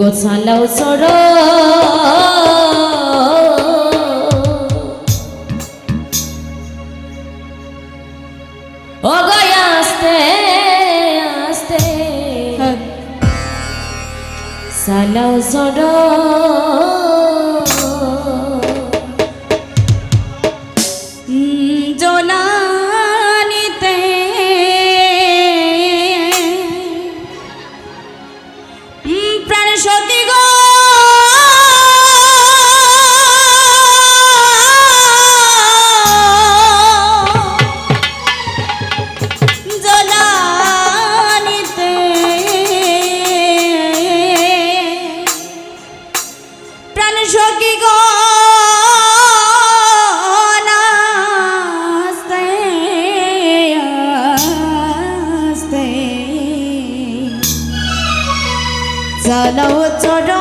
ও সর আস্তে আস্তে। হ্যাঁ। চালাও চড়। চালাও চড়া